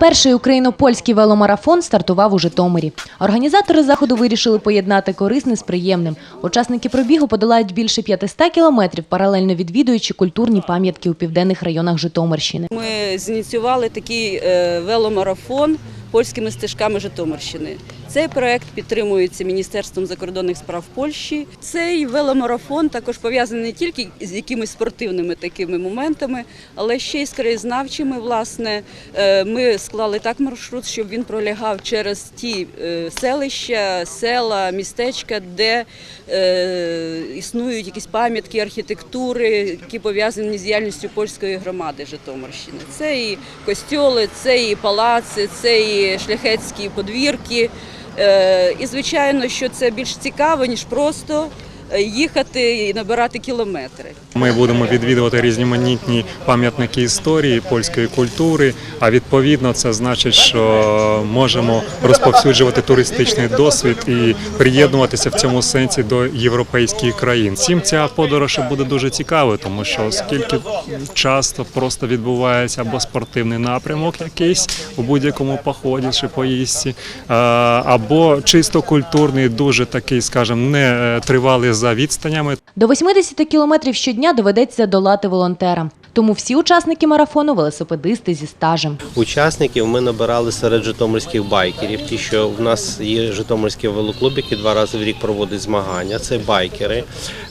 Перший україно-польський веломарафон стартував у Житомирі. Організатори заходу вирішили поєднати корисне з приємним. Учасники пробігу подолають більше 500 кілометрів, паралельно відвідуючи культурні пам'ятки у південних районах Житомирщини. Ми зініціювали такий е, веломарафон польськими стежками Житомирщини. Цей проект підтримується Міністерством закордонних справ Польщі. Цей веломарафон також пов'язаний не тільки з якимись спортивними такими моментами, але ще й з краєзнавчими. Власне, Е, ми склали так маршрут, щоб він пролягав через ті е, селища, села, містечка, де е, існують якісь пам'ятки архітектури, які пов'язані з діяльністю польської громади Житомирщини. Це і костьоли, це і палаци, це і шляхетські подвірки. Е, І звичайно, що це більш цікаво, ніж просто їхати і набирати кілометри. Ми будемо відвідувати різноманітні пам'ятники історії польської культури. А відповідно, це значить, що можемо розповсюджувати туристичний досвід і приєднуватися в цьому сенсі до європейських країн. Всім ця подорож буде дуже цікавою, тому що оскільки часто просто відбувається або спортивний напрямок якийсь у будь-якому поході чи поїздці, або чисто культурний, дуже такий, скажімо, не е, тривалий за відстанями. До 80 кілометрів щодня доведеться долати волонтерам. Тому всі учасники марафону велосипедисти зі стажем. Учасників ми набирали серед житомирських байкерів. Ті, що в нас є житомирський велоклуб, який два рази в рік проводить змагання. Це байкери,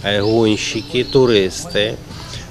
е, гонщики, туристи.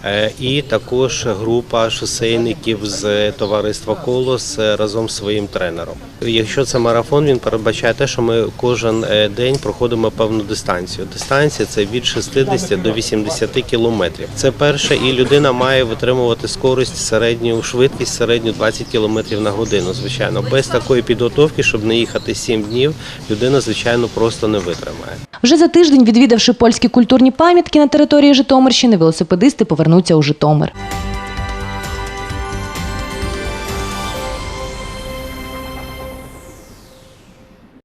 Е, І також група шосейників з товариства Колос разом з своїм тренером. Якщо це марафон, він передбачає те, що ми кожен е, день проходимо певну дистанцію. Дистанція це від 60 до 80 кілометрів. Це перше, і людина має витримувати скорість середню швидкість середню 20 кілометрів на годину. Звичайно, без такої підготовки, щоб не їхати 7 днів, людина звичайно просто не витримає. Вже за тиждень, відвідавши польські культурні пам'ятки на території Житомирщини, велосипедисти повернуться у Житомир.